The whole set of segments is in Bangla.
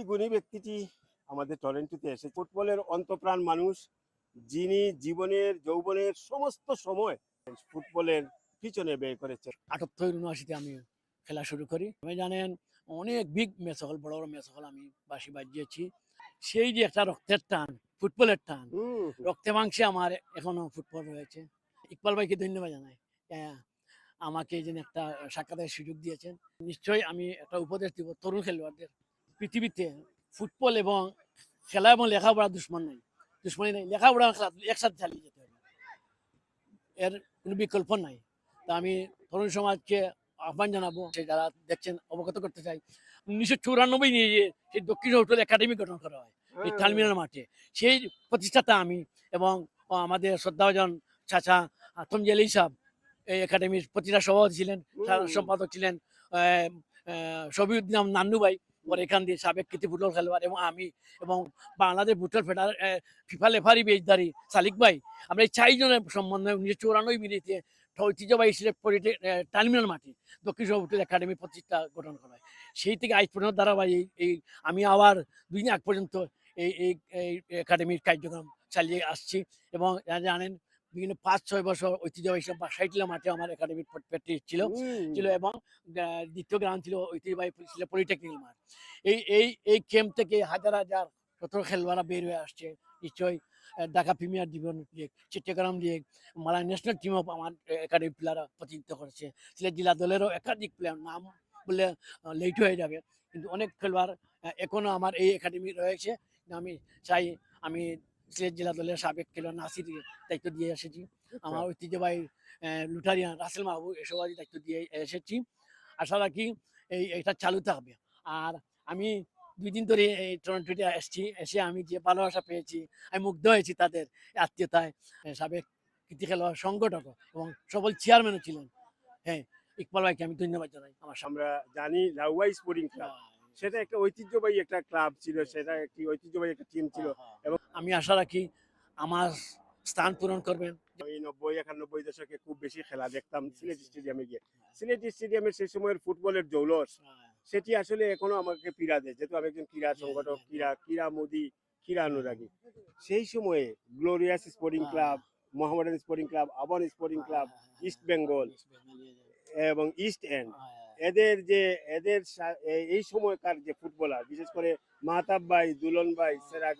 এই গুণী ব্যক্তিটি আমাদের টরেন্টোতে এসে ফুটবলের অন্তপ্রাণ মানুষ যিনি জীবনের যৌবনের সমস্ত সময় ফুটবলের পিছনে ব্যয় করেছেন। আটাত্তর উনআশিতে আমি খেলা শুরু করি। আমি জানেন অনেক বিগ ম্যাচ হল বড় বড় ম্যাচ হল আমি বাসি বাজিয়েছি। সেই যে একটা রক্তের টান ফুটবলের টান রক্তে মাংসে আমার এখনও ফুটবল রয়েছে। ইকবাল ভাইকে ধন্যবাদ জানাই। আহ, আমাকে যেন একটা সাক্ষাতের সুযোগ দিয়েছেন। নিশ্চয়ই আমি একটা উপদেশ দিব তরুণ খেলোয়াড়দের। পৃথিবীতে ফুটবল এবং খেলা এবং লেখাপড়া দুশ্মন নাই। দুশ্মনী নাই। লেখাপড়া খেলা একসাথে চালিয়ে যেতে হবে। এর কোনো বিকল্প নাই। তা আমি তরুণ সমাজকে আহ্বান জানাব সে যারা দেখছেন অবগত করতে চাই। উনিশশো চৌরানব্বই নিয়ে সেই দক্ষিণ হোটেল একাডেমি গঠন করা হয় এই টার্মিনাল মাঠে। সেই প্রতিষ্ঠাতা আমি এবং আমাদের শ্রদ্ধাভাজন চাচা আতম জেলি সাহেব এই একাডেমির প্রতিটা সভাপতি ছিলেন সম্পাদক ছিলেন শফিউদ্দিন নান্নু ভাই। পরে এখান দিয়ে সাবেক কৃতি ফুটবল খেলোয়াড় এবং আমি এবং Bangladesh football federation FIFA referee বেজদারি সালিক ভাই আমরা এই চারজনের সম্বন্ধে উনিশশো চৌরানব্বই মিনিটে ঐতিহ্যবাহী সিলেট টার্মিনাল মাঠে দক্ষিণ ফুটবল একাডেমি প্রতিষ্ঠা গঠন করা হয় সেই থেকে আজ পর্যন্ত ধারাবাহিক এই- আমি আবার দুই আগ পর্যন্ত এই এই একাডেমির কার্যক্রম চালিয়ে আসছি এবং জানেন বিভিন্ন পাঁচ ছয় বছর ঐতিহ্যবাহী সাইটলা মাঠে আমার একাডেমির প্র্যাকটিস ছিল ছিল এবং দ্বিতীয় গ্রাউন্ড ছিল ঐতিহ্যবাহী ছিল পলিটেকনিক মাঠ। এই এই এই ক্যাম্প থেকে হাজার হাজার শত খেলোয়াড়রা বের হয়ে আসছে। নিশ্চয়ই ঢাকা প্রিমিয়ার জীবন লিগ চিট্টগ্রাম লিগ মারা ন্যাশনাল টিম অফ আমার একাডেমি প্লেয়াররা প্রতিনিধিত্ব করেছে। সিলেট জেলা দলেরও একাধিক প্লেয়ার নাম বললে লেট হয়ে যাবে। কিন্তু অনেক খেলোয়াড় এখনও আমার এই একাডেমি রয়েছে। আমি চাই আমি সিলেট জেলা দলের সাবেক খেলোয়াড় নাসির দায়িত্ব দিয়ে এসেছি। আমার ঐতিহ্যবাহী লুটারিয়ান রাসেল মাহবুব এসব দায়িত্ব দিয়ে এসেছি। আশা রাখি এই এটা চালু থাকবে। আর আমি দুই দিন ধরে এই টরন্টোতে এসেছি। এসে আমি যে ভালোবাসা পেয়েছি আমি মুগ্ধ হয়েছি তাদের আত্মীয়তায়। সাবেক কৃতি খেলোয়াড় সংগঠক এবং সবল চেয়ারম্যানও ছিলেন। হ্যাঁ ইকবাল ভাইকে আমি ধন্যবাদ জানাই। আমার আমরা জানি রাউয়াই স্পোর্টিং ক্লাব সেটা একটা ঐতিহ্যবাহী একটা ক্লাব ছিল সেটা একটি ঐতিহ্যবাহী একটা টিম ছিল। এবং আমি আশা রাখি আমার স্থান পূরণ করবেন। এই নব্বই একানব্বই দশকে খুব বেশি খেলা দেখতাম সিলেট স্টেডিয়ামে গিয়ে। সিলেট স্টেডিয়ামের সেই সময়ের ফুটবলের জৌলস সেটি আসলে এখনও আমাকে পীড়া দেয়। যেহেতু আমি একজন ক্রীড়া সংগঠক ক্রীড়া ক্রীড়া মোদী ক্রীড়া অনুরাগী। সেই সময়ে glorious sporting club Mohammedan sporting club আবন sporting club east Bengal এবং ইস্ট এন্ড এদের যে এদের এই সময়কার যে ফুটবলার বিশেষ করে মাহতাব ভাই দুলন ভাই সেরাগ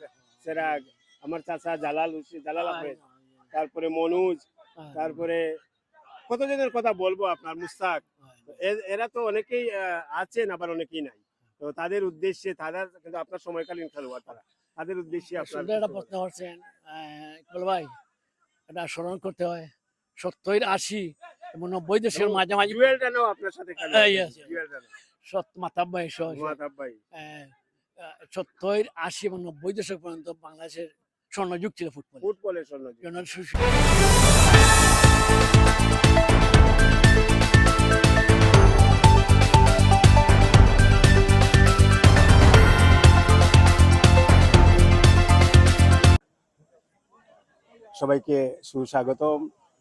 সেরাগ আমার চাচা জালাল জালাল আহমেদ তারপরে মনুজ তারপরে কতজনের কথা বলব আপনার মুস্তাক? এরা তো অনেকেই আছেন আবার অনেকেই নাই। তো তাদের উদ্দেশ্যে তারা কিন্তু আপনার সময়কালীন খেলোয়াড় তারা তাদের উদ্দেশ্যে আপনার প্রশ্ন করছেন ভাই এটা স্মরণ করতে হয় সত্তর আশি এবং নব্বই দেশের এবং মাঝামাঝি জুয়েল রানাও আপনার সাথে খেলে এই আছে। জুয়েল রানা। সত্য মাতাব ভাই সহ ভাই সত্তর আশি এবং নব্বই দশক পর্যন্ত বাংলাদেশের স্বর্ণযুগ ছিল ফুটবল। ফুটবলের স্বর্ণ সবাইকে সুস্বাগতম।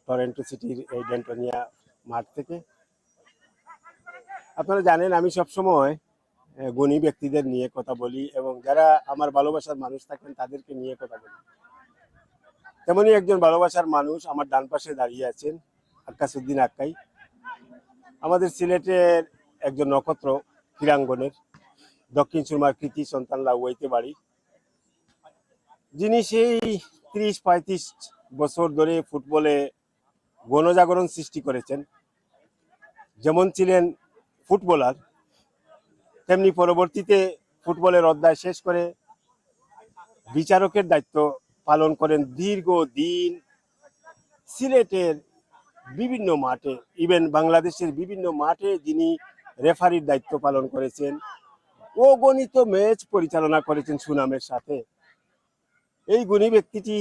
টরেন্টো সিটির এই ডেন্টোনিয়া মাঠ থেকে। আপনারা জানেন, আমি সবসময় গুণী ব্যক্তিদের নিয়ে কথা বলি এবং যারা আমার ভালোবাসার মানুষ থাকেন, তাদেরকে নিয়ে কথা বলি। তেমনই একজন ভালোবাসার মানুষ আমার ডান পাশে দাঁড়িয়ে আছেন, আক্কাসুদ্দিন আক্কাই। আমাদের সিলেটের একজন নক্ষত্র, ক্রীড়াঙ্গনের, দক্ষিণ সুরমার কৃতি সন্তান লাউয়াইতে বাড়ি। যিনি সেই ত্রিশ পঁয়ত্রিশ বছর ধরে ফুটবলে গণজাগরণ সৃষ্টি করেছেন। যেমন ছিলেন ফুটবলার, তেমনি পরবর্তীতে ফুটবলের অধ্যায় শেষ করে বিচারকের দায়িত্ব পালন করেন দীর্ঘ দিন সিলেটের বিভিন্ন মাঠে ইভেন বাংলাদেশের বিভিন্ন মাঠে যিনি রেফারির দায়িত্ব পালন করেছেন। অগণিত ম্যাচ পরিচালনা করেছেন সুনামের সাথে। এই গুণী ব্যক্তিটি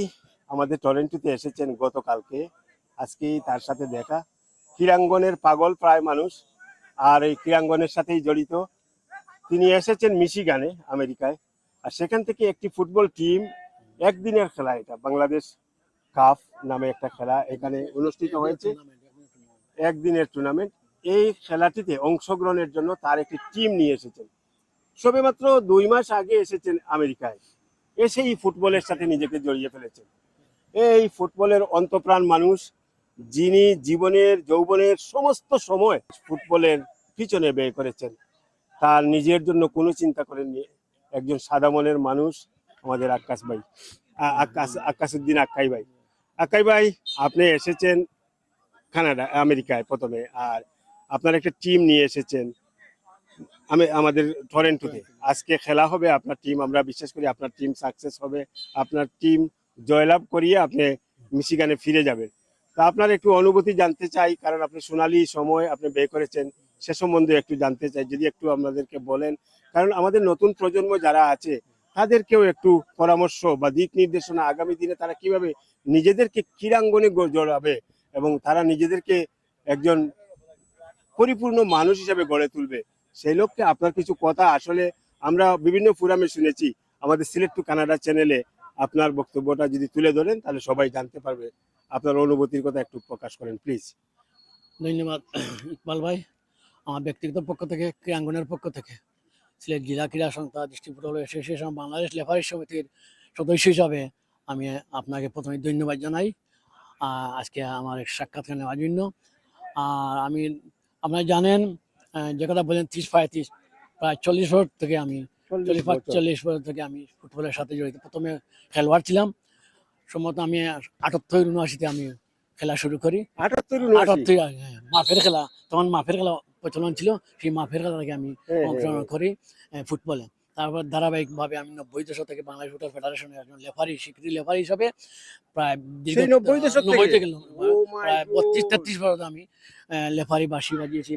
আমাদের টরেন্টোতে এসেছেন গতকালকে। আজকেই তার সাথে দেখা। ক্রীড়াঙ্গনের পাগল প্রায় মানুষ, আর এই ক্রীড়াঙ্গনের সাথেই জড়িত। তিনি এসেছেন মিশিগানে, আমেরিকায়, আর সেখান থেকে একটি ফুটবল টিম একদিনের খেলা এটা, বাংলাদেশ কাপ নামে একটা খেলা এখানে অনুষ্ঠিত হয়েছে। একদিনের টুর্নামেন্ট এই খেলাটিতে অংশগ্রহণের জন্য তার একটি টিম নিয়ে এসেছেন। সবেমাত্র দুই মাস আগে এসেছেন আমেরিকায়। এসেই ফুটবলের সাথে নিজেকে জড়িয়ে ফেলেছেন। এই ফুটবলের অন্তপ্রাণ মানুষ যিনি জীবনের, যৌবনের সমস্ত সময় ফুটবলের পিছনে ব্যয় করেছেন, তার নিজের জন্য কোনো চিন্তা করেননি। একজন সাদা মনের মানুষ আমাদের আকাশ ভাই আকাশ আকাশুদ্দিন আক্কাই ভাই। আক্কাই ভাই, আপনি এসেছেন কানাডা, আমেরিকায় প্রথমে, আর আপনার একটা টিম নিয়ে এসেছেন আমি, আমাদের টরেন্টোতে। আজকে খেলা হবে, আপনার টিম, আমরা বিশ্বাস করি আপনার টিম সাকসেস হবে। আপনার টিম জয়লাভ করিয়ে আপনি মিশিগানে ফিরে যাবেন। তা আপনার একটু অনুভূতি জানতে চাই, কারণ আপনি সোনালী সময় আপনি ব্যয় করেছেন, সে সম্বন্ধে একটু জানতে চাই, যদি একটু আমাদেরকে বলেন। কারণ আমাদের নতুন প্রজন্ম যারা আছে, তাদেরকেও একটু পরামর্শ বা দিক নির্দেশনা আগামী দিনে তারা কীভাবে নিজেদেরকে ক্রীড়াঙ্গনে জড়াবে এবং তারা নিজেদেরকে একজন পরিপূর্ণ মানুষ হিসাবে গড়ে তুলবে, সেই লক্ষ্যে আপনার কিছু কথা আসলে আমরা বিভিন্ন ফোরামে শুনেছি। আমাদের সিলেক্ট টু কানাডা চ্যানেলে আপনার বক্তব্যটা যদি তুলে ধরেন, তাহলে সবাই জানতে পারবে। আপনার অনুভূতির কথা একটু প্রকাশ করেন প্লিজ ধন্যবাদ ইকবাল ভাই। আমার ব্যক্তিগত পক্ষ থেকে ক্রীড়াঙ্গনের পক্ষ থেকে সিলেট জেলা ক্রীড়া সংস্থা district football association Bangladesh referee সমিতির সদস্য হিসাবে আমি আপনাকে প্রথমে ধন্যবাদ জানাই আজকে আমার এক সাক্ষাৎকার নেওয়ার জন্য। আর আমি আপনারা জানেন যে কথা বলেন ত্রিশ পঁয়ত্রিশ প্রায় চল্লিশ বছর থেকে আমি চল্লিশ চল্লিশ বছর। থেকে আমি ফুটবলের সাথে জড়িত। প্রথমে খেলোয়াড় ছিলাম সম্ভবত আমি আটাত্তর উনআশিতে আমি খেলা শুরু করি। আটাত্তর আটাত্তর হ্যাঁ, মাফের খেলা তখন মাফের খেলা প্রচলন ছিল সেই মাফের খেলা থেকে আমি হ্যাঁ, অংশগ্রহণ করি ফুটবলে। তারপর ধারাবাহিকভাবে আমি নব্বই দশক থেকে বাংলাদেশ ফুটবল ফেডারেশনের একজন লেফারি স্বীকৃতি লেফারি হিসাবে প্রায় 90 দশক নব্বই থেকে? প্রায় বত্রিশ তেত্রিশ বছর আমি লেফারি বাসি বাজিয়েছি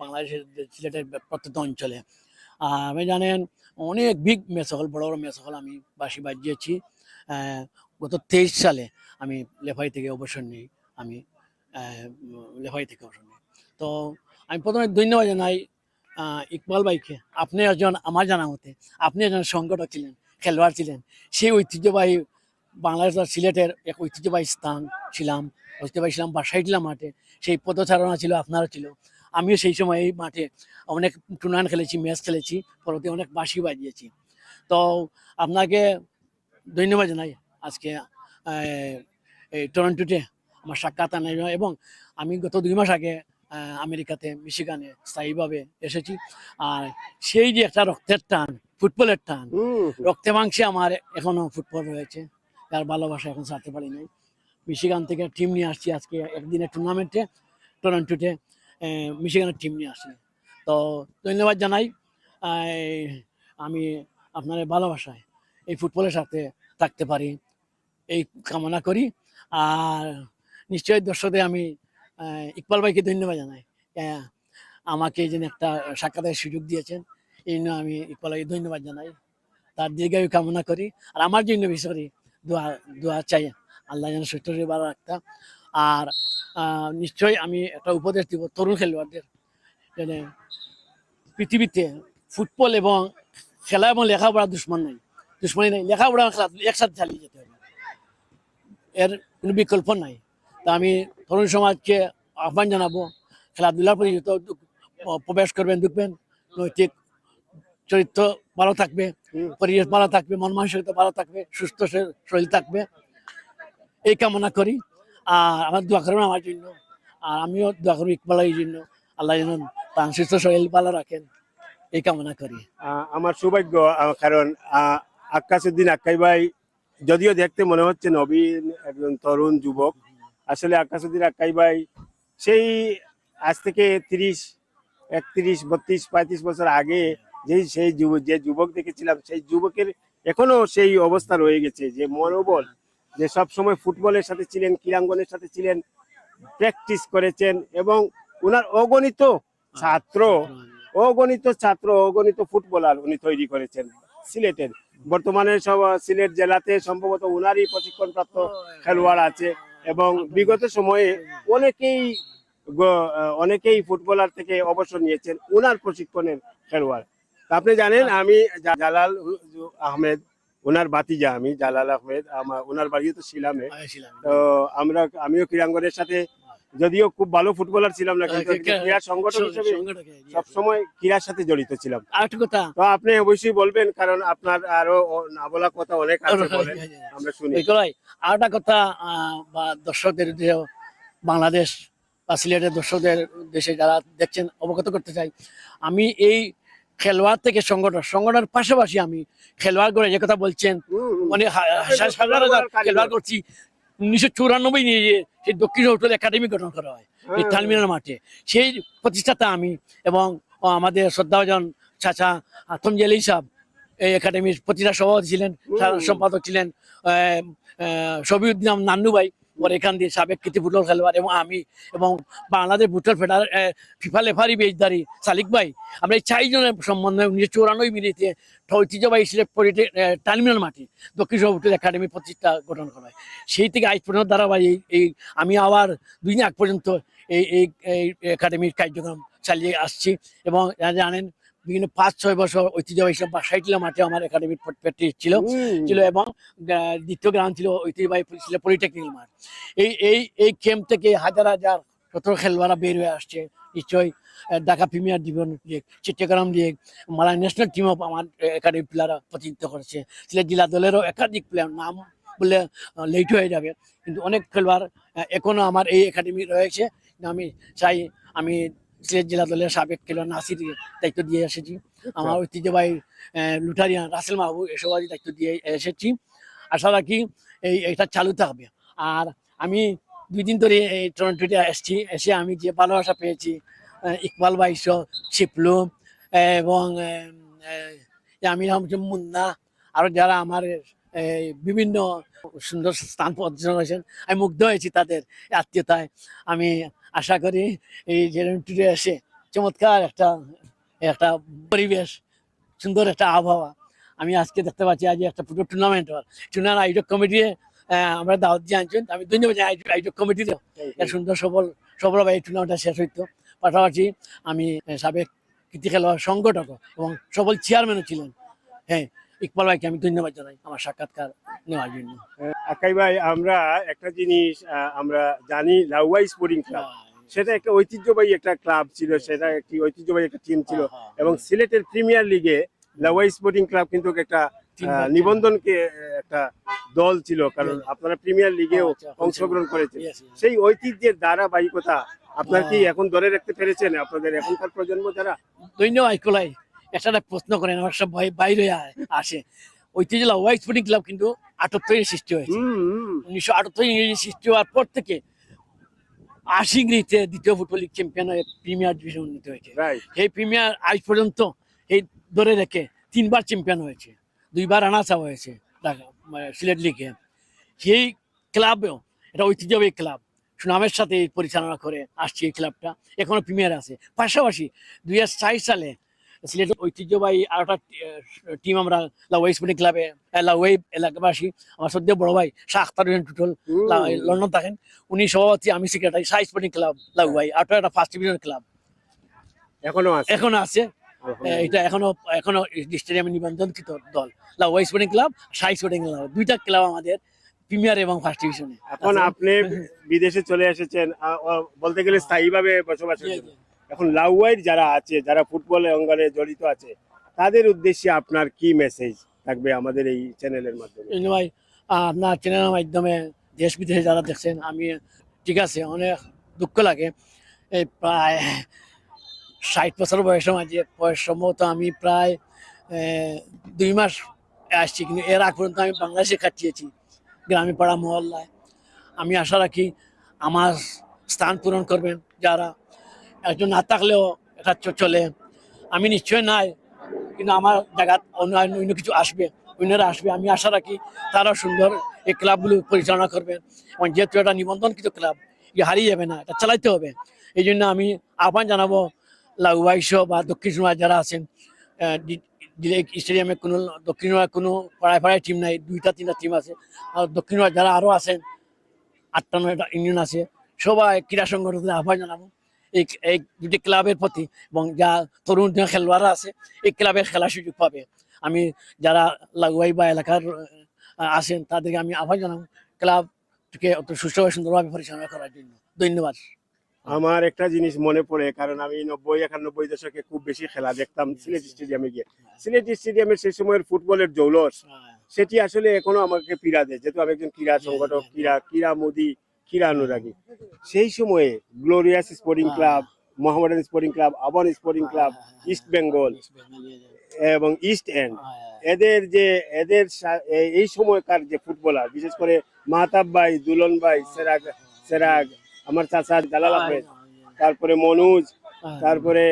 বাংলাদেশের সিলেটের প্রত্যন্ত অঞ্চলে। আর আমি জানেন অনেক বিগ ম্যাচ হল বড় বড় ম্যাচ হল আমি বাসি বাজিয়েছি। আহ, গত তেইশ সালে আমি লেফাই থেকে অবসর নিই, আমি লেফাই থেকে অবসর নিই। তো আমি প্রথমে ধন্যবাদ জানাই ইকবাল ভাইকে। আপনি একজন, আমার জানা মতে, আপনি একজন সংগঠক ছিলেন, খেলোয়াড় ছিলেন। সেই ঐতিহ্যবাহী বাংলাদেশ সিলেটের এক ঐতিহ্যবাহী স্থান ছিলাম, ঐতিহ্যবাহী ছিলাম, বাসায় ছিলাম মাঠে। সেই পদচারণা ছিল, আপনারও ছিল। আমিও সেই সময় এই মাঠে অনেক টুর্নামেন্ট খেলেছি ম্যাচ খেলেছি, পরবর্তী অনেক বাঁশি বাজিয়েছি। তো আপনাকে ধন্যবাদ জানাই। আজকে টরন্টোতে আমার সাক্ষাৎ আনার এবং আমি গত দুই মাস আগে আমেরিকাতে মিশিগানে স্থায়ীভাবে এসেছি। আর সেই যে একটা রক্তের টান ফুটবলের টান রক্তে মাংসে আমার এখনও ফুটবল রয়েছে। তার ভালোবাসা এখন ছাড়তে পারি নাই। মিশিগান থেকে টিম নিয়ে আসছি আজকে একদিনের টুর্নামেন্টে টরন্টোতে মিশিগানের টিম নিয়ে আসছি। তো ধন্যবাদ জানাই। আমি আপনার ভালোবাসায় এই ফুটবলের সাথে থাকতে পারি। এই কামনা করি। আর নিশ্চয়ই দর্শকদের আমি ইকবাল ভাইকে ধন্যবাদ জানাই। আমাকে জন্য একটা সাক্ষাতের সুযোগ দিয়েছেন, এই জন্য আমি ইকবাল ভাইকে ধন্যবাদ জানাই। তার দীর্ঘায়ু কামনা করি। আর আমার জন্য করে দোয়া দোয়া চাই। আল্লাহ যেন সুস্থ ভালো রাখতা। আর নিশ্চয়ই আমি একটা উপদেশ দিব তরুণ খেলোয়াড়দের। যেন পৃথিবীতে ফুটবল এবং খেলা এবং লেখাপড়া দুশ্মন নাই। দুশ্মনী নাই, লেখাপড়া খেলা একসাথে চালিয়ে যেতে হবে। এর কোনো বিকল্প নাই। তা আমি তরুণ সমাজকে আহ্বান জানাব খেলাধুলার প্রতি প্রবেশ করবেন ঢুকবেন নৈতিক চরিত্র ভালো থাকবে পরিবেশ ভালো থাকবে মন মানসিকতা ভালো থাকবে সুস্থ শরীর- থাকবে। এই কামনা করি। আর আমার দোয়া করবেন আমার জন্য। আর আমিও দোয়া করব ইকবাল এই জন্য। আল্লাহ যেন তার সুস্থ শরীর ভালো রাখেন। এই কামনা করি। আমার সৌভাগ্য কারণ আহ, আকাশুদ্দিন আক্কাই ভাই যদিও দেখতে মনে হচ্ছে নবীন একজন তরুণ যুবক। আসলে আকাশুদ্দিন আক্কাই ভাই সেই আজ থেকে তিরিশ একত্রিশ বত্রিশ পঁয়ত্রিশ বছর আগে যেই সেই যুব যে যুবক দেখেছিলাম সেই যুবকের এখনও সেই অবস্থা রয়ে গেছে যে মনোবল যে সব সময় ফুটবলের সাথে ছিলেন ক্রীড়াঙ্গনের সাথে ছিলেন প্র্যাকটিস করেছেন এবং ওনার অগণিত ছাত্র। অগণিত ছাত্র অগণিত ফুটবলার উনি তৈরি করেছেন। সিলেটের। বর্তমানে সব সিলেট জেলাতে সম্ভবত ওনারই প্রশিক্ষণপ্রাপ্ত খেলোয়াড় আছে এবং বিগত সময়ে অনেকেই অনেকেই ফুটবলার থেকে অবসর নিয়েছেন ওনার প্রশিক্ষণের খেলোয়াড়। আপনি জানেন আমি জালাল আহমেদ ওনার বাতিজা আমি জালাল আহমেদ আমার ওনার বাড়িও তো শিলামে। তো আমরা আমিও ক্রীড়াঙ্গনের সাথে যদিও খুব ভালো ফুটবলার ছিলাম না কিন্তু ক্রীড়া সংগঠন হিসেবে yes. সবসময় ক্রীড়ার সাথে জড়িত ছিলাম তো আপনি অবশ্যই বলবেন কারণ আপনার আরও না বলা কথা অনেক আছে বলেন আমরা শুনি আর একটা কথা বা দর্শকদের বাংলাদেশ বা সিলেটের দর্শকদের দেশে যারা দেখছেন অবগত করতে চাই আমি এই খেলোয়াড় থেকে সংগঠন সংগঠনের পাশাপাশি আমি খেলোয়াড় করে যে কথা বলছেন। মানে হাজার হাজার হাজার খেলোয়াড় করছি উনিশশো চুরানব্বই নিয়ে সেই দক্ষিণ হোটেল একাডেমি গঠন করা হয় এই হ্যাঁ। মাঠে। সেই প্রতিষ্ঠাতা আমি এবং আমাদের শ্রদ্ধাভাজন চাচা আতম জেলি সাহেব এই একাডেমির প্রতিটা সভাপতি ছিলেন সম্পাদক ছিলেন নান্নুবাই নান্নু ভাই। ওর এখান দিয়ে সাবেক কৃতি ফুটবল খেলোয়াড় এবং আমি এবং Bangladesh football federation FIFA referee বেজদারি সালিক ভাই আমরা এই চারজনের সম্বন্ধে উনিশশো চৌরানব্বই মিনিটে ঐতিহ্যবাহী সিলেট পলিটে টার্মিনাল মাঠে দক্ষিণ সভাপতির একাডেমি প্রতিষ্ঠা গঠন করা হয় সেই থেকে আজ পর্যন্ত ধারাবাহিক এই- আমি আবার দুই আগ পর্যন্ত এই এই একাডেমির কার্যক্রম চালিয়ে আসছি, এবং জানেন বিভিন্ন পাঁচ ছয় বছর ঐতিহ্যবাহী সাইটলা মাঠে আমার একাডেমির প্র্যাকটিস ছিল। ছিল এবং দ্বিতীয় গ্রাউন্ড ছিল ঐতিহ্যবাহী ছিল পলিটেকনিক্যাল মাঠ। এই এই এই ক্যাম্প থেকে হাজার হাজার শত খেলোয়াড়রা বের হয়ে আসছে। নিশ্চয়ই ঢাকা প্রিমিয়ার জীবন লিগ চিট্টগ্রাম লিগ মারা ন্যাশনাল টিম অফ আমার একাডেমি প্লেয়াররা প্রতিনিধিত্ব করেছে। সিলেট জেলা দলেরও একাধিক প্লেয়ার নাম বললে লেট হয়ে যাবে। কিন্তু অনেক খেলোয়াড় আহ, এখনও আমার এই একাডেমি রয়েছে। আমি চাই আমি সিলেট জেলা দলের সাবেক খেলোয়াড় নাসির দায়িত্ব দিয়ে এসেছি। আমার ঐতিহ্যবাহী আহ, লুটারিয়ান রাসেল মাহবুব এসব দায়িত্ব দিয়ে এসেছি। আশা রাখি এই এটা চালু থাকবে আর আমি দুই দিন ধরে এই টরন্টোতে এসেছি। এসে আমি যে ভালোবাসা পেয়েছি ইকবাল বাইশ শিপলু এবং আহমদ মুন্না আরও যারা আমার বিভিন্ন সুন্দর স্থান প্রদর্শন করেছেন। আমি মুগ্ধ হয়েছি তাদের আত্মীয়তায়। আমি আশা করি এই জেরন্টুরে এসে চমৎকার একটা একটা পরিবেশ সুন্দর একটা আবহাওয়া। আমি আজকে দেখতে পাচ্ছি আজ একটা ফুটবল টুর্নামেন্ট হল। টুর্নামেন্ট আয়োজক কমিটি আমরা দাওয়াত দিয়ে আনছেন আমি ধন্যবাদ আয়োজক- আয়োজক কমিটিতে সুন্দর সবল সফলভাবে এই টুর্নামেন্টটা শেষ হইতো। পাশাপাশি আমি সাবেক কৃতি খেলোয়াড় সংগঠক এবং সবল চেয়ারম্যানও ছিলেন। হ্যাঁ ইকবাল ভাইকে আমি ধন্যবাদ জানাই আমার সাক্ষাৎকার নেওয়ার জন্য। আকাই ভাই আমরা একটা জিনিস আমরা জানি লাউয়াই স্পোর্টিং ক্লাব সেটা একটা ঐতিহ্যবাহী একটা ক্লাব ছিল সেটা একটি ঐতিহ্যবাহী একটা টিম ছিল। এবং সিলেটের প্রিমিয়ার লিগে লাউয়াই স্পোর্টিং ক্লাব কিন্তু একটা নিবন্ধনকে একটা দল ছিল। কারণ আপনারা প্রিমিয়ার লিগেও আচ্ছা, অংশগ্রহণ করেছেন. সেই ঐতিহ্যের ধারাবাহিকতা আপনার কি হ্যাঁ। এখন ধরে রাখতে পেরেছেন? আপনাদের এখনকার প্রজন্ম যারা? ধন্যবাদ একটা প্রশ্ন করেন আমার সব বাইরে আসে। ঐতিহ্য ওয়াইট স্পোর্টিং ক্লাব কিন্তু আটাত্তরের সৃষ্টি হয়েছে। উনিশশো আটাত্তর ইংরেজি সৃষ্টি হওয়ার পর থেকে আশি ইংরেজিতে দ্বিতীয় ফুটবল লিগ চ্যাম্পিয়ন হয়ে প্রিমিয়ার ডিভিশন উন্নীত হয়েছে। এই প্রিমিয়ার আজ পর্যন্ত এই ধরে রেখে তিনবার চ্যাম্পিয়ন হয়েছে দুইবার আনাসা হয়েছে সিলেট লিগে। সেই ক্লাবেও এটা ঐতিহ্যবাহী ক্লাব সুনামের সাথে পরিচালনা করে আসছে এই ক্লাবটা এখনও প্রিমিয়ার আছে। পাশাপাশি দুই হাজার ষাট সালে সিলেটের ঐতিহ্যবাহী আর একটা টিম আমরা লাউয়াই স্পোর্টিং ক্লাবে লাউয়াই এলাকাবাসী আমার সদ্য বড় ভাই শাহ আখতার হোসেন টুটল লন্ডন থাকেন। উনি সভাপতি আমি সেক্রেটারি শাহ স্পোর্টিং ক্লাব লাউয়াই আর একটা ফার্স্ট ডিভিশন ক্লাব এখনও আছে? এখনও আছে। এটা এখনও এখনও স্টেডিয়ামে নিবন্ধনকৃত দল। Lauyai sporting club Shah sporting club দুইটা ক্লাব আমাদের প্রিমিয়ার এবং ফার্স্ট ডিভিশনে এখন আপনি বিদেশে চলে এসেছেন বলতে গেলে স্থায়ীভাবে বসবাসের জন্য এখন লাউয়াইর যারা আছে, যারা ফুটবল অঙ্গনে জড়িত আছে, তাদের উদ্দেশ্যে আপনার কি মেসেজ থাকবে আমাদের এই চ্যানেলের মাধ্যমে? ভাই, আপনার চ্যানেলের মাধ্যমে দেশ বিদেশে যারা দেখছেন, আমি ঠিক আছে, অনেক দুঃখ লাগে। এই প্রায় ষাট বছর বয়সের মাঝে বয়স সম্ভবত আমি প্রায় দুই মাস আসছি, কিন্তু এর আগ পর্যন্ত আমি বাংলাদেশে কাটিয়েছি গ্রামে পাড়া মহল্লায়। আমি আশা রাখি আমার স্থান পূরণ করবেন যারা একজন না থাকলেও এটা চলে। আমি নিশ্চয় নাই, কিন্তু আমার জায়গা অন্য অন্য কিছু আসবে, অন্যরা আসবে। আমি আশা রাখি তারা সুন্দর এই ক্লাবগুলো পরিচালনা করবেন এবং যেহেতু এটা নিবন্ধনকৃত ক্লাব ইয়ে হারিয়ে যাবে না, এটা চালাইতে হবে। এই জন্য আমি আহ্বান জানাব লাউবাইশ বা দক্ষিণ সুমায় যারা আছেন স্টেডিয়ামে কোনো, দক্ষিণ কোনো পাড়ায় পাড়ায় টিম নাই, দুইটা, তিনটা টিম আছে। আর দক্ষিণ যারা আরও আছেন, আটটা, নয়টা ইউনিয়ন আছে, সবাই ক্রীড়া সংগঠনের আহ্বান জানাব। এই এই দুটি ক্লাবের প্রতি এবং যা তরুণ খেলোয়াড়রা আছে এই ক্লাবের খেলার সুযোগ পাবে। আমি যারা লাগুয়াই বা এলাকার আছেন তাদেরকে আমি আহ্বান জানাব ক্লাবকে অত সুষ্ঠুভাবে সুন্দরভাবে পরিচালনা করার জন্য। ধন্যবাদ। আমার একটা জিনিস মনে পড়ে কারণ আমি নব্বই একানব্বই দশকে খুব বেশি খেলা দেখতাম সিলেট স্টেডিয়ামে গিয়ে। সিলেট স্টেডিয়ামের সেই সময়ের ফুটবলের জৌলস হ্যাঁ, সেটি আসলে এখনও আমাকে পীড়া দেয়। যেহেতু আমি একজন ক্রীড়া সংগঠক ক্রীড়া ক্রীড়া মোদী ক্রীড়া অনুরাগী। সেই সময়ে glorious sporting club Mohammedan sporting club আবন sporting club east Bengal এবং ইস্ট এন্ড এদের যে এদের এই সময়কার যে ফুটবলার বিশেষ করে মাহতাব ভাই দুলন ভাই সেরাগ সেরাগ আমার চাচা জালাল আহমেদ তারপরে মনুজ তারপরে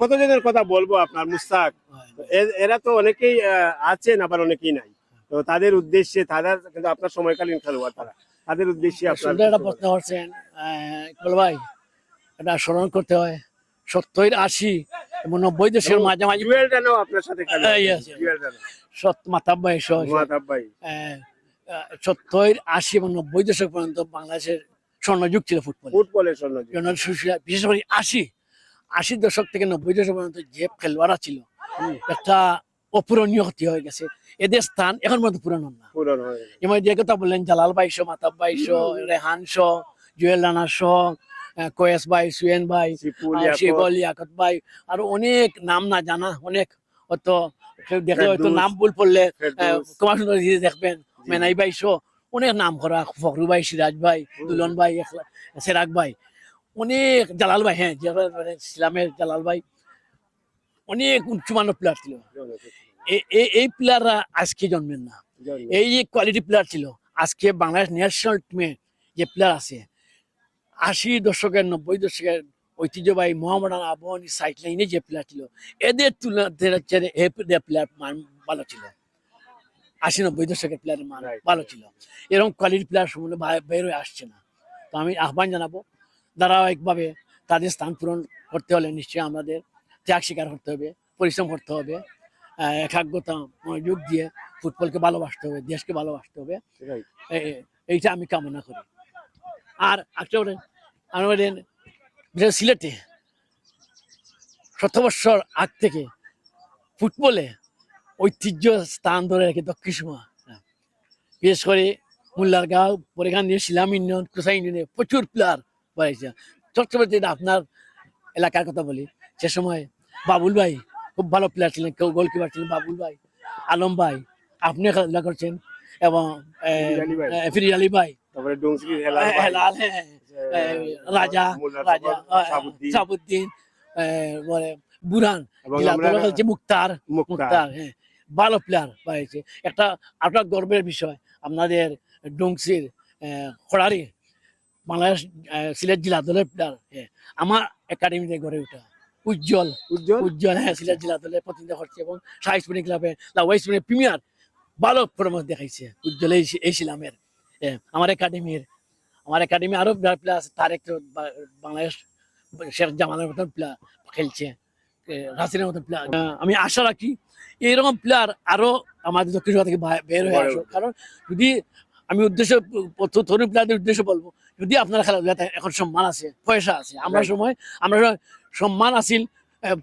কতজনের কথা বলব আপনার মুস্তাক? এরা তো অনেকেই আছেন আবার অনেকেই নাই। তো তাদের উদ্দেশ্যে তাদের কিন্তু আপনার সময়কালীন খেলোয়াড় তারা। তাদের উদ্দেশ্যে আপনার একটা প্রশ্ন করছেন ইকবাল ভাই। এটা স্মরণ করতে হয় সত্তর আশি এবং নব্বই দেশের মাঝামাঝি আপনার সাথে সত মাতাব ভাই সহ মাহতাব সত্তর আশি এবং নব্বই দশক পর্যন্ত বাংলাদেশের স্বর্ণযুগ ছিল ফুটবল। ফুটবলের বিশেষ করে আশি আশির দশক থেকে নব্বই দশক পর্যন্ত যে খেলোয়াড়রা ছিল একটা অপূরণীয় ক্ষতি হয়ে গেছে। এদের স্থান এখন পর্যন্ত পূরণ হন না যেমন যে কথা বললেন জালাল ভাই শো মাতাব ভাই শো রেহান শো জুয়েল রানা শো কয়েস ভাই সুয়েন ভাই শিবল ইয়াকত ভাই আরও অনেক নাম না জানা অনেক কেউ দেখলে হয়তো নাম ভুল পড়লে। কুমার সুন্দর জি দেখবেন মেনাই ভাই শো অনেক নাম করা ফখরু ভাই সিরাজ ভাই দুলন ভাই সেরাক ভাই অনেক জালাল ভাই হ্যাঁ মানে ইসলামের জালাল ভাই অনেক উচ্চমানের প্লেয়ার ছিল। এই প্লেয়াররা আজকে জন্মেন না। এই যে কোয়ালিটি প্লেয়ার ছিল আজকে বাংলাদেশ ন্যাশনাল টিমে যে প্লেয়ার আছে আশি দশকের নব্বই দশকের ঐতিহ্যবাহী মোহাম্মদান আবহান সাইডলাইনে যে প্লেয়ার ছিল এদের তুলনায় প্লেয়ার মান ভালো ছিল। আশি নব্বই দশকের প্লেয়ারের মান ভালো ছিল। এরকম কোয়ালিটি প্লেয়ার সম্বন্ধে বা- বের হয়ে আসছে না। তো আমি আহ্বান জানাব ধারাবাহিকভাবে তাদের স্থান পূরণ করতে হলে নিশ্চয়ই আমাদের ত্যাগ স্বীকার করতে হবে পরিশ্রম করতে হবে। একাগ্রতা মনোযোগ দিয়ে ফুটবলকে ভালোবাসতে হবে দেশকে ভালোবাসতে হবে। এইটা আমি কামনা করি। আর একটা বলেন আমরা বলেন বিশেষ সিলেটে শত বৎসর আগ থেকে ফুটবলে ঐতিহ্য স্থান ধরে রেখে দক্ষিণ সীমা। বিশেষ করে মোল্লার গাঁও পরেখান দিয়ে শিলাম ইউনিয়ন কুসা ইউনিয়নে প্রচুর প্লেয়ার বাড়িয়েছে চট্টগ্রামে আপনার এলাকার কথা বলি সে সময় বাবুল ভাই খুব ভালো প্লেয়ার ছিলেন কেউ গোলকিপার ছিলেন বাবুল ভাই আলম ভাই আপনি খেলাধুলা করছেন এবং এ, ফিরিজ আলী ভাই। হেলাল হ্যাঁ, হ্যাঁ, রাজা রাজা সাবুদ্দিন, বলে বুরান খেলছে মুক্তার মুক্তার। হ্যাঁ ভালো প্লেয়ার পাইছে একটা আপনার গর্বের বিষয় আপনাদের ডুংসির খড়ারি বাংলাদেশ সিলেট জেলা দলের প্লেয়ার হ্যাঁ আমার একাডেমিতে গড়ে ওঠা। উজ্জ্বল। উজ্জ্বল? উজ্জ্বল হ্যাঁ সিলেট জেলা দলের প্রতিনিধিত্ব করছে এবং সাই স্পোর্টিং ক্লাবে ওয়েস্ট স্পোর্টিং প্রিমিয়ার ভালো পরামর্শ দেখাইছে। উজ্জ্বল এই শিলামের আমার একাডেমির আমার একাডেমি আরও প্লেয়ার আছে তার একটা বাংলাদেশ শেখ জামালের মতন প্লেয়ার খেলছে। রাসিনের মতন প্লেয়ার আমি আশা রাখি এইরকম প্লেয়ার আরও আমাদের দক্ষিণ ভারত থেকে বের হয়ে আসুক। কারণ যদি আমি উদ্দেশ্য তরুণ প্লেয়ারদের উদ্দেশ্য বলব যদি আপনার খেলাধুলাতে এখন সম্মান আছে পয়সা আছে আমরা সময় আমরা সম্মান আছিল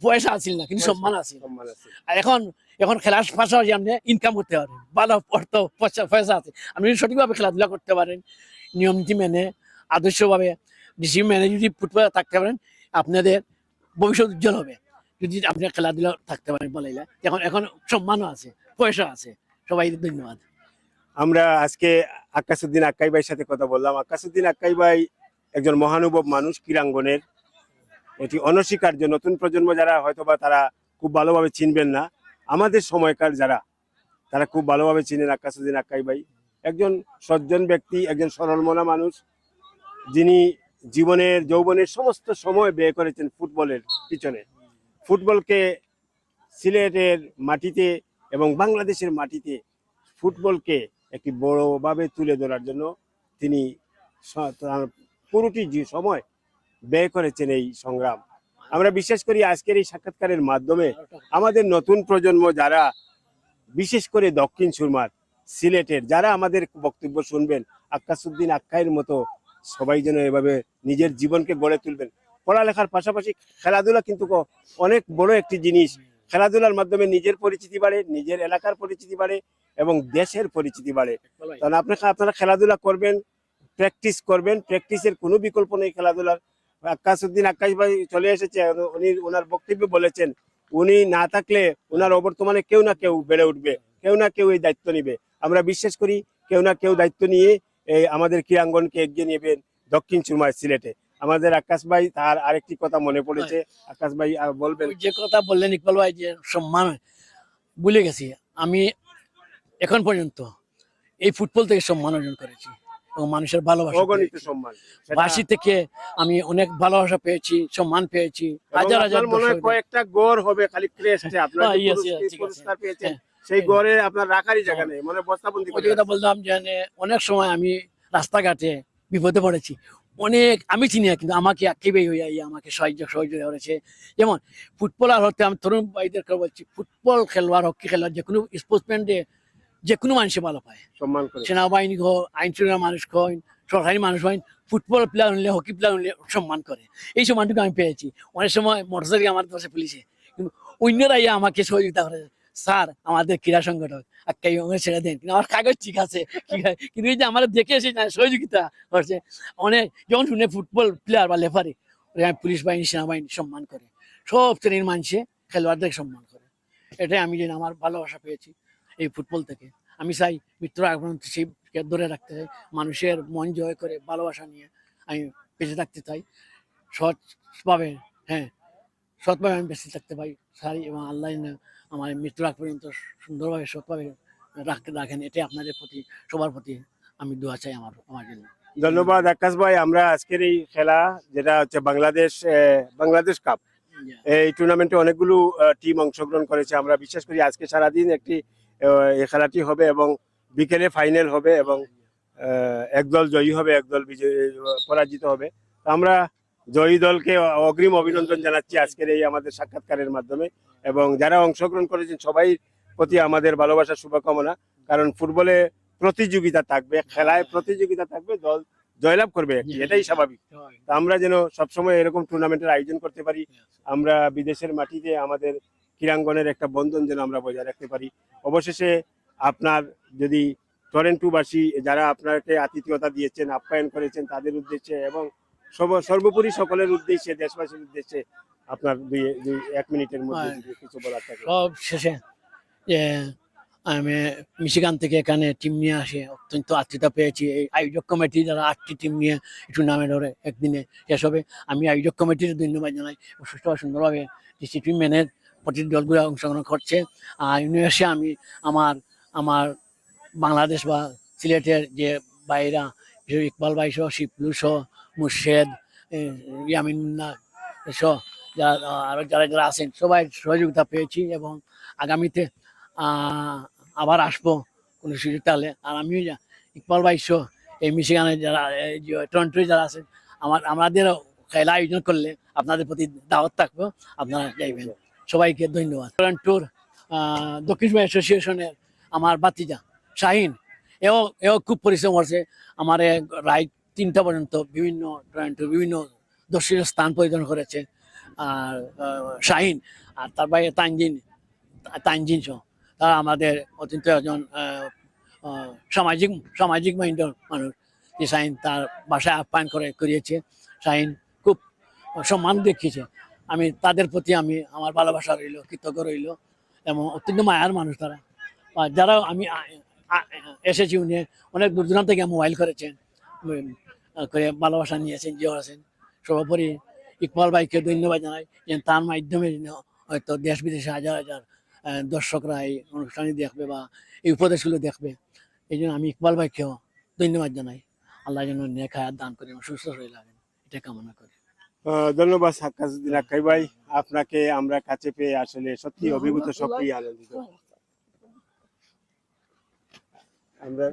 পয়সা আছিল না কিন্তু সম্মান আছে সম্মান আছে। আর এখন এখন খেলার পাশাপাশি আপনি ইনকাম করতে পারেন ভালো অর্থ পয়সা পয়সা আছে। আপনি যদি সঠিকভাবে খেলাধুলা করতে পারেন নিয়ম নীতি মেনে আদর্শভাবে ডিসিপ্লিন মেনে যদি ফুটবল থাকতে পারেন আপনাদের ভবিষ্যৎ উজ্জ্বল হবে। যদি আপনি খেলাধুলা থাকতে পারেন বলাইলা। এখন এখন সম্মানও আছে পয়সা আছে। সবাই ধন্যবাদ। আমরা আজকে আকাশুদ্দিন আক্কাই ভাইয়ের সাথে কথা বললাম। আকাশুদ্দিন আক্কাই ভাই একজন মহানুভব মানুষ ক্রীড়াঙ্গনের। এটি অনস্বীকার্য। নতুন প্রজন্ম যারা হয়তোবা তারা খুব ভালোভাবে চিনবেন না, আমাদের সময়কার যারা, তারা খুব ভালোভাবে চিনেন আকাশুদ্দিন আক্কাই ভাই। একজন সজ্জন ব্যক্তি, একজন সরলমনা মানুষ, যিনি জীবনের, যৌবনের সমস্ত সময় ব্যয় করেছেন ফুটবলের পিছনে। ফুটবলকে সিলেটের মাটিতে এবং বাংলাদেশের মাটিতে ফুটবলকে একটি বড়ভাবে তুলে ধরার জন্য তিনি তার পুরোটি যে সময় ব্যয় করেছেন এই সংগ্রাম। আমরা বিশ্বাস করি আজকের এই সাক্ষাৎকারের মাধ্যমে আমাদের নতুন প্রজন্ম যারা বিশেষ করে দক্ষিণ সুরমার সিলেটের যারা আমাদের বক্তব্য শুনবেন আক্কাসুদ্দিন আক্কাইয়ের মতো সবাই যেন এভাবে নিজের জীবনকে গড়ে তুলবেন। পড়ালেখার পাশাপাশি খেলাধুলা কিন্তু অনেক বড় একটি জিনিস। খেলাধুলার মাধ্যমে নিজের পরিচিতি বাড়ে নিজের এলাকার পরিচিতি বাড়ে এবং দেশের পরিচিতি বাড়ে। কারণ আপনাকে আপনারা খেলাধুলা করবেন প্র্যাকটিস করবেন প্র্যাকটিসের কোনো বিকল্প নেই খেলাধুলার। আকাশুদ্দিন আকাশ ভাই চলে এসেছে, উনি ওনার বক্তব্য বলেছেন, উনি না থাকলে ওনার অবর্তমানে কেউ না কেউ বেড়ে উঠবে, কেউ না কেউ এই দায়িত্ব নিবে। আমরা বিশ্বাস করি কেউ না কেউ দায়িত্ব নিয়ে এই আমাদের ক্রীড়াঙ্গনকে এগিয়ে নেবেন দক্ষিণ চুরমায় সিলেটে। আমাদের আকাশ ভাই তার আরেকটি কথা মনে পড়েছে। আকাশ ভাই বলবেন? যে কথা বললেন ইকবাল ভাই যে সম্মান, ভুলে গেছি। আমি এখন পর্যন্ত এই ফুটবল থেকে সম্মান অর্জন করেছি। এবং মানুষের ভালোবাসা অগণিত সম্মান। বাসি থেকে আমি অনেক ভালোবাসা পেয়েছি সম্মান পেয়েছি। হাজার হাজার মনে হয় কয়েকটা গড় হবে খালি ক্রেস্টে আপনার হ্যাঁ, পুরস্কার- পেয়েছেন হ্যাঁ। সেই গড়ে আপনার রাখারই জায়গা নেই মানে বস্তাবন্দি করে কথা বললাম যে মানে অনেক সময় আমি রাস্তাঘাটে বিপদে পড়েছি। অনেক আমি চিনি না কিন্তু আমাকে একেবারে হইয়া ইয়া আমাকে সাহায্য সহযোগিতা করেছে। যেমন ফুটবলার হতে আমি তরুণ ভাইদেরকে বলছি ফুটবল খেলোয়াড় হকি খেলোয়াড় যে কোনো স্পোর্টসম্যানদের যে কোনো মানুষে ভালো পায়। সম্মান করে। সেনাবাহিনী হোক আইন শৃঙ্খলা মানুষ হয় সরকারি মানুষ হয় ফুটবল প্লেয়ার হলে হকি প্লেয়ার হলে সম্মান করে। এই সম্মানটুকু আমি পেয়েছি। অনেক সময় মোটরসাইকেল আমার পাশে পুলিশে। কিন্তু অন্যরা ইয়ে আমাকে সহযোগিতা করে। স্যার আমাদের ক্রীড়া সংগঠক ইয়ে ছেড়ে দেন। কিন্তু আমার কাগজ ঠিক আছে। কিন্তু এই যে আমার দেখে এসে সহযোগিতা করছে। অনেক যখন শুনে ফুটবল প্লেয়ার বা লেফারি পুলিশ বাহিনী সেনাবাহিনী সম্মান করে। সব শ্রেণির মানুষে খেলোয়াড়দের সম্মান করে। এটাই আমি যেন আমার ভালোবাসা পেয়েছি। এই ফুটবল থেকে। আমি চাই মিত্র আগ্রহ সেই ধরে রাখতে চাই মানুষের মন জয় করে ভালোবাসা নিয়ে আমি বেঁচে থাকতে চাই। সৎভাবে হ্যাঁ সৎভাবে আমি বেঁচে থাকতে পাই চাই এবং আল্লাহ আমার মৃত্যু আগ পর্যন্ত সুন্দরভাবে সৎভাবে রাখতে রাখেন এটাই আপনাদের প্রতি সবার প্রতি আমি দোয়া চাই আমার আমার জন্য। ধন্যবাদ আকাশ ভাই আমরা আজকের এই খেলা যেটা হচ্ছে বাংলাদেশ বাংলাদেশ কাপ এই টুর্নামেন্টে অনেকগুলো টিম অংশগ্রহণ করেছে। আমরা বিশ্বাস করি আজকে সারাদিন একটি এই খেলাটি হবে এবং বিকেলে ফাইনাল হবে এবং একদল জয়ী হবে একদল বিজয়ী পরাজিত হবে। আমরা জয়ী দলকে অগ্রিম অভিনন্দন জানাচ্ছি আজকের এই আমাদের সাক্ষাৎকারের মাধ্যমে এবং যারা অংশগ্রহণ করেছেন সবাই প্রতি আমাদের ভালোবাসা শুভকামনা কারণ ফুটবলে প্রতিযোগিতা থাকবে খেলায় প্রতিযোগিতা থাকবে দল জয়লাভ করবে এটাই স্বাভাবিক। তো আমরা যেন সবসময় এরকম টুর্নামেন্টের আয়োজন করতে পারি আমরা বিদেশের মাটিতে আমাদের ক্রীড়াঙ্গনের একটা বন্ধন যেন আমরা বজায় রাখতে পারি। অবশেষে আপনার যদি টরেন্টোবাসী যারা আপনাকে আতিথ্যতা দিয়েছেন আপ্যায়ন করেছেন তাদের উদ্দেশ্যে এবং সব- সর্বোপরি সকলের উদ্দেশ্যে দেশবাসীর উদ্দেশ্যে আপনার দুই দুই এক মিনিটের মধ্যে হ্যাঁ। কিছু বলার থাকে। সব শেষে যে আমি মিশিগান থেকে এখানে টিম নিয়ে আসে। অত্যন্ত আত্মীয়তা পেয়েছি। এই আয়োজক কমিটি যারা আটটি টিম নিয়ে একটু নামে ধরে একদিনে শেষ হবে। আমি আয়োজক কমিটির ধন্যবাদ জানাই। ও সুষ্ঠুভাবে সুন্দরভাবে ডিসিপ্লিন মেনে প্রতিটি দলগুলো অংশগ্রহণ করছে। আর ইউনিভার্সিটি আমি আমার আমার বাংলাদেশ বা সিলেটের যে বাইরা ইকবাল ভাই সহ শিবলু সহ মুর্শেদ এ, ইয়ামিন সহ যারা আরও যারা যারা আছেন সবাই সহযোগিতা পেয়েছি এবং আগামীতে আবার আসব কোনো সুযোগ তাহলে আর আমিও ইকবাল ভাই সহ এই মিশিগানের যারা টরন্টোয় যারা আছেন আমার আমাদেরও খেলা আয়োজন করলে আপনাদের প্রতি দাওয়াত থাকব আপনারা যাইবেন। সবাইকে ধন্যবাদ। আহ, দক্ষিণ অ্যাসোসিয়েশনের আমার বাতিজা শাহিন। এও এও খুব পরিশ্রম করছে। আমার রাইট তিনটা পর্যন্ত বিভিন্ন টরন্টোর বিভিন্ন দর্শনীয় স্থান পরিদর্শন করেছে। আর শাহিন আর তার বাইরে তানজিন তানজিন সহ। তারা আমাদের অত্যন্ত একজন সামাজিক সামাজিক মাইন্ডের মানুষ। যে শাহিন তার বাসায় আপ্যায়ন করে করিয়েছে। শাহিন খুব সম্মান দেখিয়েছে। আমি, তাদের প্রতি আমি, আমার ভালোবাসা রইল, কৃতজ্ঞ রইল এবং অত্যন্ত মায়ার মানুষ তারা। যারা আমি এসেছি উনি, অনেক দূর দূরান্ত থেকে মোবাইল করেছেন করে ভালোবাসা নিয়েছেন যে আছেন। সর্বোপরি ইকবাল ভাইকে ধন্যবাদ জানাই যে তার মাধ্যমে হয়তো দেশ বিদেশে হাজার হাজার দর্শকরা এই অনুষ্ঠানটি দেখবে বা এই উপদেশগুলো দেখবে। এই জন্য আমি ইকবাল ভাইকেও ধন্যবাদ জানাই। আল্লাহ যেন হায়াত দান করে সুস্থ হয়ে লাগেন এটা কামনা করি। ধন্যবাদ সাক্ষাৎ আক্কাই ভাই। আপনাকে আমরা কাছে পেয়ে আসলে সত্যি অভিভূত সবই আনন্দিত। আমরা